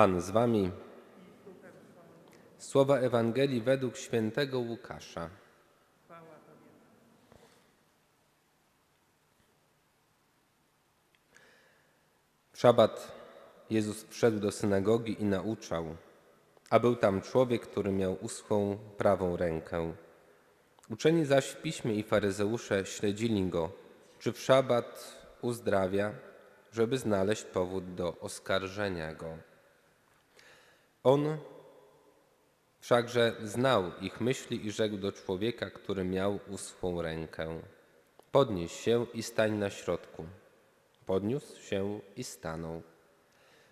Pan z wami. Słowa Ewangelii według świętego Łukasza. W szabat Jezus wszedł do synagogi i nauczał, a był tam człowiek, który miał uschłą prawą rękę. Uczeni zaś w piśmie i faryzeusze śledzili go, czy w szabat uzdrawia, żeby znaleźć powód do oskarżenia go. On wszakże znał ich myśli i rzekł do człowieka, który miał uschłą rękę: Podnieś się i stań na środku. Podniósł się i stanął.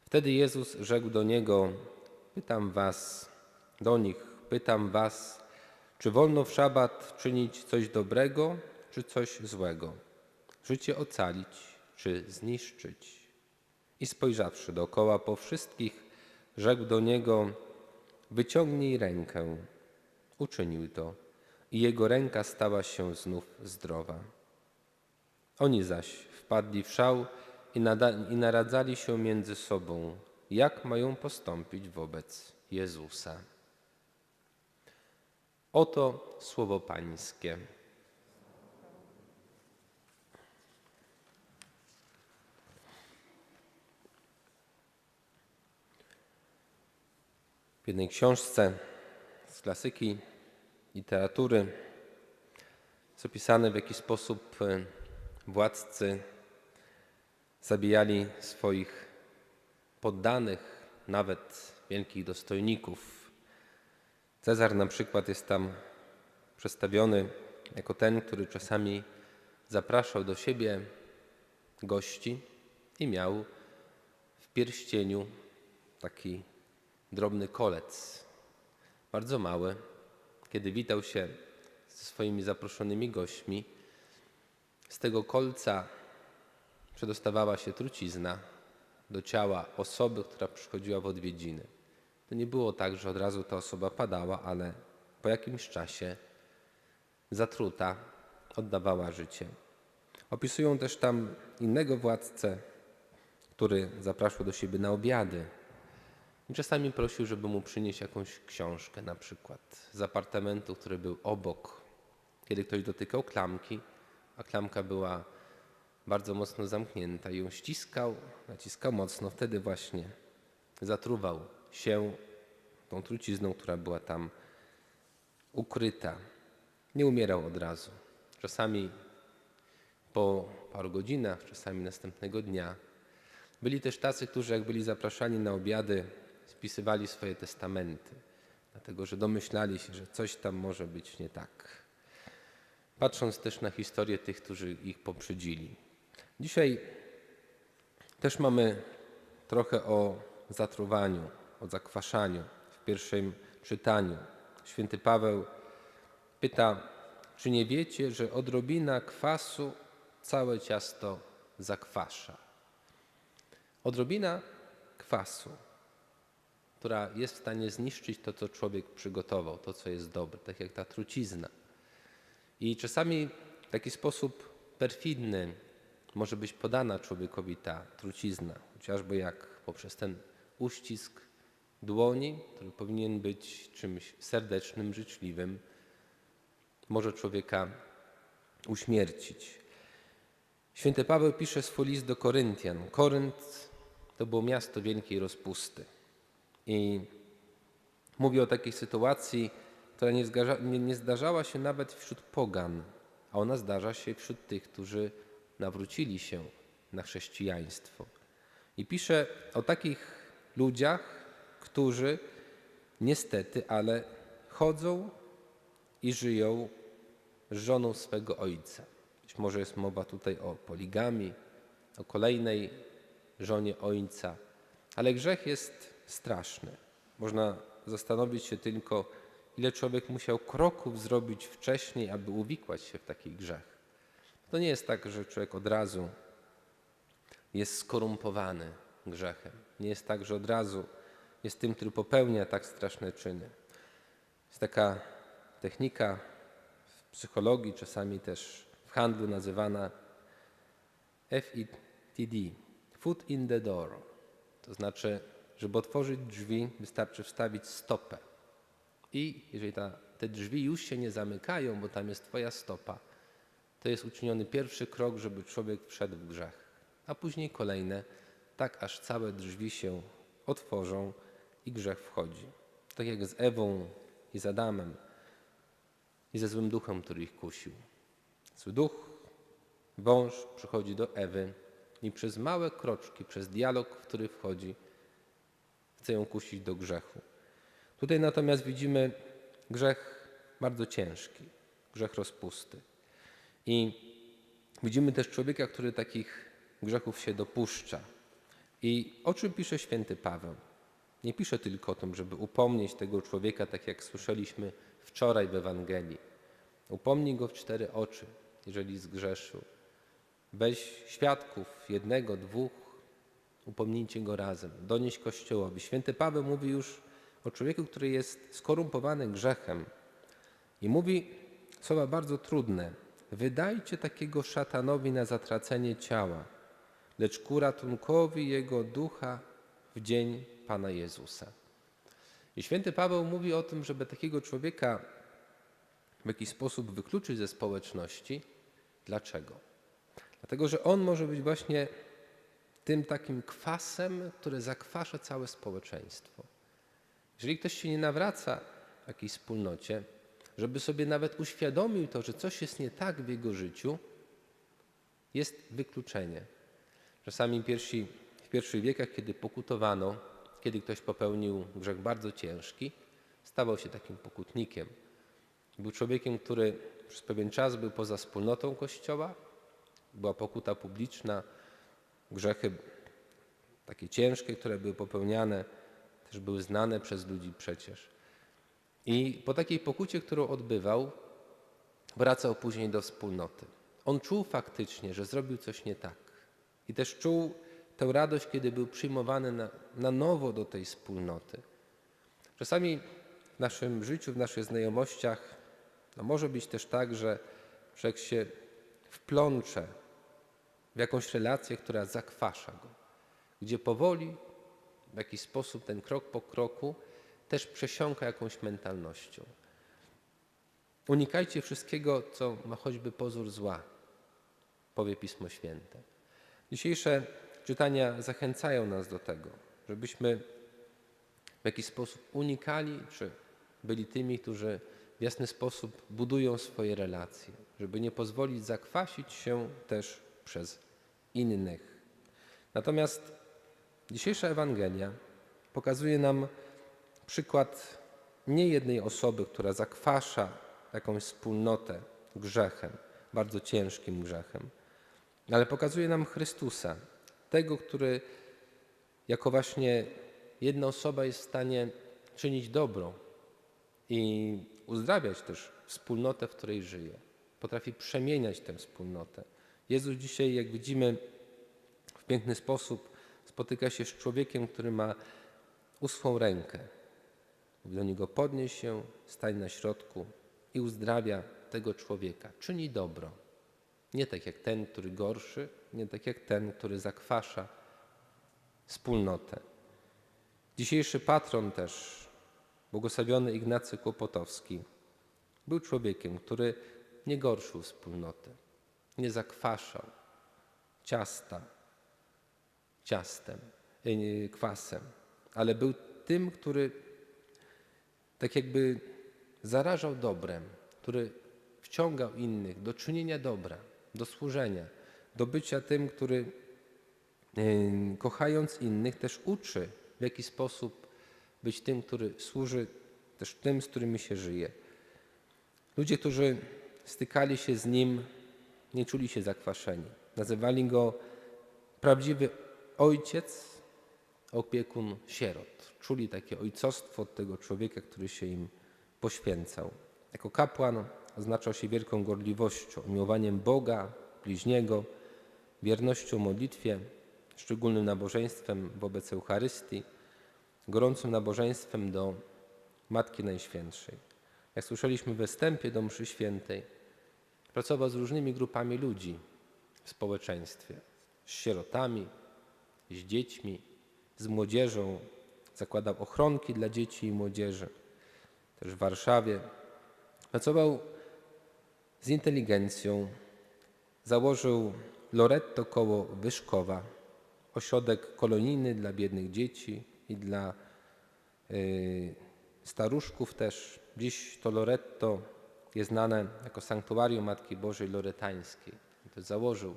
Wtedy Jezus rzekł do niego: Pytam was, do nich, pytam was, czy wolno w szabat czynić coś dobrego, czy coś złego? Życie ocalić, czy zniszczyć? I spojrzawszy dookoła po wszystkich, rzekł do niego: Wyciągnij rękę. Uczynił to, i jego ręka stała się znów zdrowa. Oni zaś wpadli w szał i, i naradzali się między sobą, jak mają postąpić wobec Jezusa. Oto słowo Pańskie. W jednej książce z klasyki literatury jest opisane, w jaki sposób e, władcy zabijali swoich poddanych, nawet wielkich dostojników. Cezar na przykład jest tam przedstawiony jako ten, który czasami zapraszał do siebie gości i miał w pierścieniu taki drobny kolec, bardzo mały. Kiedy witał się ze swoimi zaproszonymi gośćmi, z tego kolca przedostawała się trucizna do ciała osoby, która przychodziła w odwiedziny. To nie było tak, że od razu ta osoba padała, ale po jakimś czasie zatruta oddawała życie. Opisują też tam innego władcę, który zapraszał do siebie na obiady. Czasami prosił, żeby mu przynieść jakąś książkę, na przykład z apartamentu, który był obok. Kiedy ktoś dotykał klamki, a klamka była bardzo mocno zamknięta i ją ściskał, naciskał mocno, wtedy właśnie zatruwał się tą trucizną, która była tam ukryta. Nie umierał od razu. Czasami po paru godzinach, czasami następnego dnia. Byli też tacy, którzy jak byli zapraszani na obiady, spisywali swoje testamenty, dlatego że domyślali się, że coś tam może być nie tak. Patrząc też na historię tych, którzy ich poprzedzili. Dzisiaj też mamy trochę o zatruwaniu, o zakwaszaniu w pierwszym czytaniu. Święty Paweł pyta, czy nie wiecie, że odrobina kwasu całe ciasto zakwasza? Odrobina kwasu, która jest w stanie zniszczyć to, co człowiek przygotował, to, co jest dobre, tak jak ta trucizna. I czasami w taki sposób perfidny może być podana człowiekowi ta trucizna, chociażby jak poprzez ten uścisk dłoni, który powinien być czymś serdecznym, życzliwym, może człowieka uśmiercić. Święty Paweł pisze swój list do Koryntian. Korynt to było miasto wielkiej rozpusty. I mówi o takiej sytuacji, która nie, nie, nie zdarzała się nawet wśród pogan, a ona zdarza się wśród tych, którzy nawrócili się na chrześcijaństwo. I pisze o takich ludziach, którzy niestety, ale chodzą i żyją z żoną swego ojca. Być może jest mowa tutaj o poligami, o kolejnej żonie ojca, ale grzech jest straszny. Można zastanowić się tylko, ile człowiek musiał kroków zrobić wcześniej, aby uwikłać się w taki grzech. To nie jest tak, że człowiek od razu jest skorumpowany grzechem. Nie jest tak, że od razu jest tym, który popełnia tak straszne czyny. Jest taka technika w psychologii, czasami też w handlu nazywana FITD, foot in the door. To znaczy, Żeby otworzyć drzwi, wystarczy wstawić stopę. I jeżeli ta, te drzwi już się nie zamykają, bo tam jest Twoja stopa, to jest uczyniony pierwszy krok, żeby człowiek wszedł w grzech, a później kolejne, tak aż całe drzwi się otworzą i grzech wchodzi. Tak jak z Ewą i z Adamem i ze złym duchem, który ich kusił. Zły duch, wąż przychodzi do Ewy i przez małe kroczki, przez dialog, w który wchodzi, chce ją kusić do grzechu. Tutaj natomiast widzimy grzech bardzo ciężki, grzech rozpusty. I widzimy też człowieka, który takich grzechów się dopuszcza. I o czym pisze święty Paweł? Nie pisze tylko o tym, żeby upomnieć tego człowieka, tak jak słyszeliśmy wczoraj w Ewangelii. Upomnij go w cztery oczy, jeżeli zgrzeszył. Weź świadków, jednego, dwóch, upomnijcie go razem, donieś Kościołowi. Święty Paweł mówi już o człowieku, który jest skorumpowany grzechem i mówi słowa bardzo trudne. Wydajcie takiego szatanowi na zatracenie ciała, lecz ku ratunkowi jego ducha w dzień Pana Jezusa. I święty Paweł mówi o tym, żeby takiego człowieka w jakiś sposób wykluczyć ze społeczności. Dlaczego? Dlatego, że on może być właśnie tym takim kwasem, który zakwasza całe społeczeństwo. Jeżeli ktoś się nie nawraca w jakiejś wspólnocie, żeby sobie nawet uświadomił to, że coś jest nie tak w jego życiu, jest wykluczenie. Czasami pierwsi, w pierwszych wiekach, kiedy pokutowano, kiedy ktoś popełnił grzech bardzo ciężki, stawał się takim pokutnikiem. Był człowiekiem, który przez pewien czas był poza wspólnotą Kościoła, była pokuta publiczna, grzechy takie ciężkie, które były popełniane, też były znane przez ludzi przecież. I po takiej pokucie, którą odbywał, wracał później do wspólnoty. On czuł faktycznie, że zrobił coś nie tak. I też czuł tę radość, kiedy był przyjmowany na, na nowo do tej wspólnoty. Czasami w naszym życiu, w naszych znajomościach, no może być też tak, że człowiek się wplącze w jakąś relację, która zakwasza go, gdzie powoli, w jakiś sposób ten krok po kroku też przesiąka jakąś mentalnością. Unikajcie wszystkiego, co ma choćby pozór zła, powie Pismo Święte. Dzisiejsze czytania zachęcają nas do tego, żebyśmy w jakiś sposób unikali, czy byli tymi, którzy w jasny sposób budują swoje relacje, żeby nie pozwolić zakwasić się też przez innych. Natomiast dzisiejsza Ewangelia pokazuje nam przykład nie jednej osoby, która zakwasza jakąś wspólnotę grzechem, bardzo ciężkim grzechem, ale pokazuje nam Chrystusa, tego, który jako właśnie jedna osoba jest w stanie czynić dobro i uzdrawiać też wspólnotę, w której żyje. Potrafi przemieniać tę wspólnotę. Jezus dzisiaj, jak widzimy, w piękny sposób spotyka się z człowiekiem, który ma usłą rękę. Mówi do niego podnieś się, stań na środku i uzdrawia tego człowieka. Czyni dobro. Nie tak jak ten, który gorszy, nie tak jak ten, który zakwasza wspólnotę. Dzisiejszy patron też, błogosławiony Ignacy Kłopotowski, był człowiekiem, który nie gorszył wspólnoty, nie zakwaszał ciasta ciastem, e, kwasem, ale był tym, który tak jakby zarażał dobrem, który wciągał innych do czynienia dobra, do służenia, do bycia tym, który e, kochając innych też uczy w jaki sposób być tym, który służy też tym, z którymi się żyje. Ludzie, którzy stykali się z nim, nie czuli się zakwaszeni. Nazywali go prawdziwy ojciec, opiekun sierot. Czuli takie ojcostwo od tego człowieka, który się im poświęcał. Jako kapłan oznaczał się wielką gorliwością, miłowaniem Boga, bliźniego, wiernością modlitwie, szczególnym nabożeństwem wobec Eucharystii, gorącym nabożeństwem do Matki Najświętszej. Jak słyszeliśmy we wstępie do mszy świętej, pracował z różnymi grupami ludzi w społeczeństwie, z sierotami, z dziećmi, z młodzieżą, zakładał ochronki dla dzieci i młodzieży, też w Warszawie. Pracował z inteligencją, założył Loretto koło Wyszkowa, ośrodek kolonijny dla biednych dzieci i dla y, staruszków też. Dziś to Loretto jest znane jako sanktuarium Matki Bożej Loretańskiej. To założył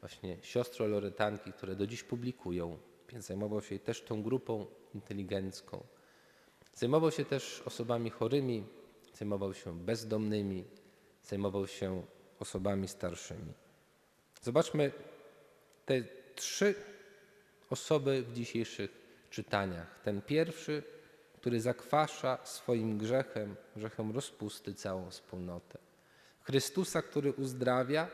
właśnie siostro Loretanki, które do dziś publikują, więc zajmował się też tą grupą inteligencką. Zajmował się też osobami chorymi, zajmował się bezdomnymi, zajmował się osobami starszymi. Zobaczmy te trzy osoby w dzisiejszych czytaniach. Ten pierwszy, który zakwasza swoim grzechem, grzechem rozpusty całą wspólnotę. Chrystusa, który uzdrawia,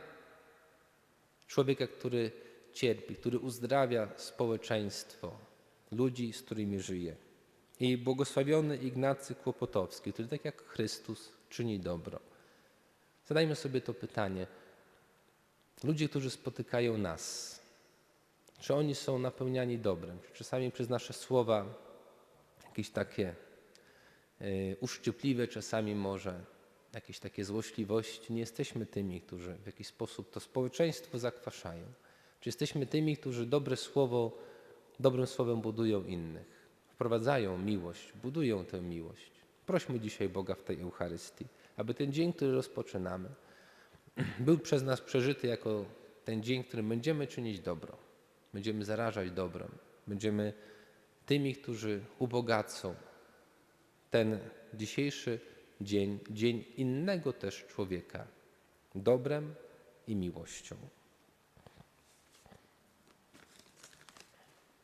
człowieka, który cierpi, który uzdrawia społeczeństwo, ludzi, z którymi żyje. I błogosławiony Ignacy Kłopotowski, który tak jak Chrystus czyni dobro. Zadajmy sobie to pytanie. Ludzie, którzy spotykają nas, czy oni są napełniani dobrem? Czy czasami przez nasze słowa jakieś takie y, uszczypliwe, czasami może jakieś takie złośliwości, nie jesteśmy tymi, którzy w jakiś sposób to społeczeństwo zakwaszają. Czy jesteśmy tymi, którzy dobre słowo, dobrym słowem budują innych, wprowadzają miłość, budują tę miłość. Prośmy dzisiaj Boga w tej Eucharystii, aby ten dzień, który rozpoczynamy, był przez nas przeżyty jako ten dzień, w którym będziemy czynić dobro, będziemy zarażać dobrem, będziemy tymi, którzy ubogacą ten dzisiejszy dzień, dzień innego też człowieka, dobrem i miłością.